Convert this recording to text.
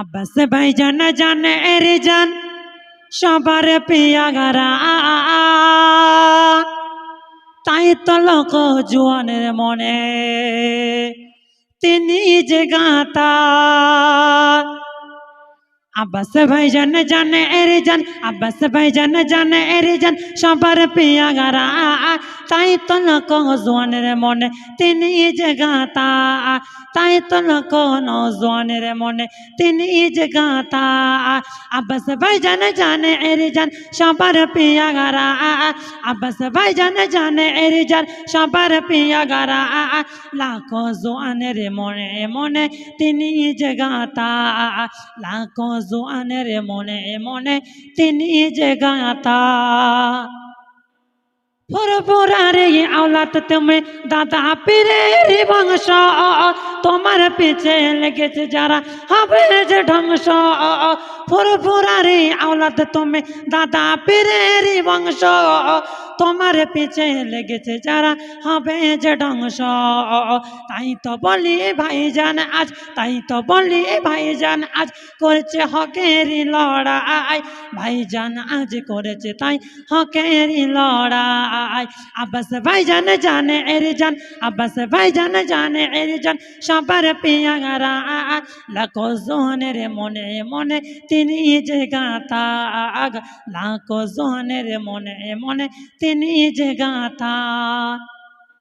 আব্বাস ভাই জান জান এরে জান। সবার পিয়া গারা। তাই তো লোক জুয়ানের মনে, তিনি যে গাতা আব্বাস ভাই জান জান এরে জান। আব্বাস ভাই জান জান এরে জান। সবার পিয়া গারা। তাই তো লোক জোয়ানের মনে তিনি যে গাতা তাই তো লোক নজওয়ানের মনে তিনি যে গাতা আব্বাস ভাই জান জান এরে জান সবার পিয়া গারা আব্বাস ভাই জান জান এরে জান সবার পিয়া গারা লাখো জোয়ানের মনে মনে তিনি যে গাতা লাখো জোয়ানের মনে মনে তিনি যে গাতা ফুরফুরারে আওলাত তুমি দাদা পীরের বংশ, তোমার পিছে লেগেছে যারা হবে যে ধ্বংস। ফুরফুরারে আওলাত তুমি দাদা পীরের বংশ তোমার পিছে লেগেছে যারা হবে যে ধ্বংস। তাই তো বলি ভাইজান, আজ তাই তো বলি ভাইজান, আজ করছে হকেরই লড়াই। ভাইজান, আজ করেছে তাই হকেরই লড়াই। আব্বাস ভাইজান জানে এর জান, আব্বাস ভাইজান জানে এর জান, সবার পিয়ারা। লাখো জনের মনে মনে তিনি যে গাতা লাখো জনের মনে মনে তিনি যে গাতা